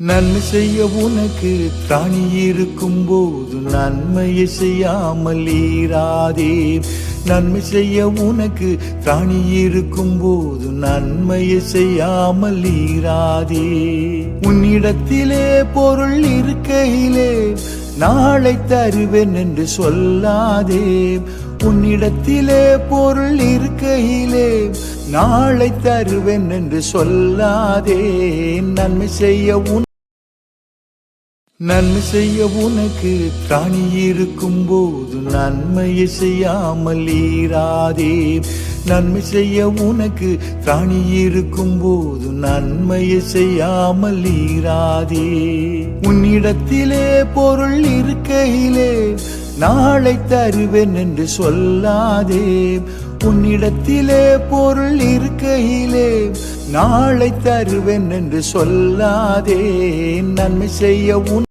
நன்மை செய்ய உனக்கு திராணி இருக்கும் போது நன்மையை செய்யாமல் ஈராதே நன்மை செய்ய உனக்கு திராணி இருக்கும் போது நன்மையை செய்யாமல் ஈராதே உன்னிடத்திலே பொருள் இருக்கையிலே நாளை தருவேன் என்று சொல்லாதே. உன்னிடத்திலே பொருள் இருக்கையிலே நாளை தருவேன் என்று சொல்லாதே. நன்மை செய்ய உன் நன்மை செய்ய உனக்கு திராணி இருக்கும் போது நன்மையை செய்யாமல் ஈராதே நன்மை செய்ய உனக்கு திராணி இருக்கும் போது நன்மையை செய்யாமல் ஈராதே உன்னிடத்திலே பொருள் இருக்கையிலே நாளை தருவேன் என்று சொல்லாதே. உன்னிடத்திலே பொருள் இருக்கையிலே நாளை தருவேன் என்று சொல்லாதே. நன்மை செய்ய உன்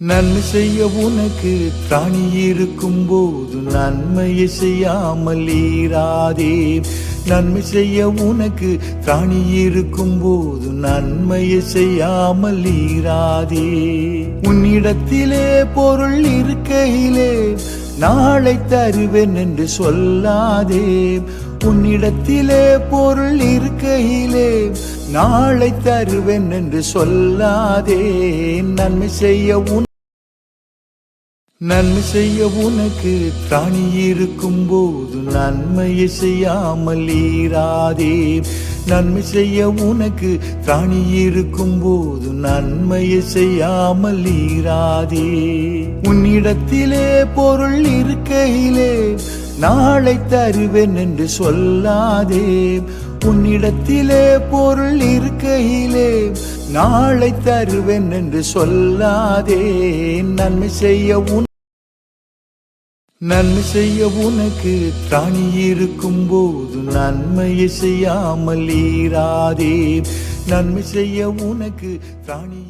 நன்மை செய்ய உனக்கு திராணி இருக்கும் போது நன்மையை செய்யாமல் ஈராதே நன்மை செய்ய உனக்கு திராணி இருக்கும் போது நன்மையை செய்யாமல் ஈராதே உன்னிடத்திலே பொருள் இருக்கையிலே நாளை தருவேன் என்று சொல்லாதே. உன்னிடத்திலே பொருள் இருக்கையிலே நாளை தருவேன் என்று சொல்லாதே. நன்மை செய்ய உன் நன்மை செய்ய உனக்கு திராணி இருக்கும் போது நன்மையை செய்யாமல் ஈராதே நன்மை செய்ய உனக்கு திராணி இருக்கும் போது நன்மையை செய்யாமல் ஈராதே உன்னிடத்திலே பொருள் இருக்கையிலே நாளை தருவேன் என்று சொல்லாதே. உன்னிடத்திலே பொருள் இருக்கையிலே நாளை தருவேன் என்று சொல்லாதே. நன்மை செய்ய உன் நன்மை செய்ய உனக்கு திராணி இருக்கும் போது நன்மையை செய்யாமல் ஈராதே நன்மை செய்ய உனக்கு திராணி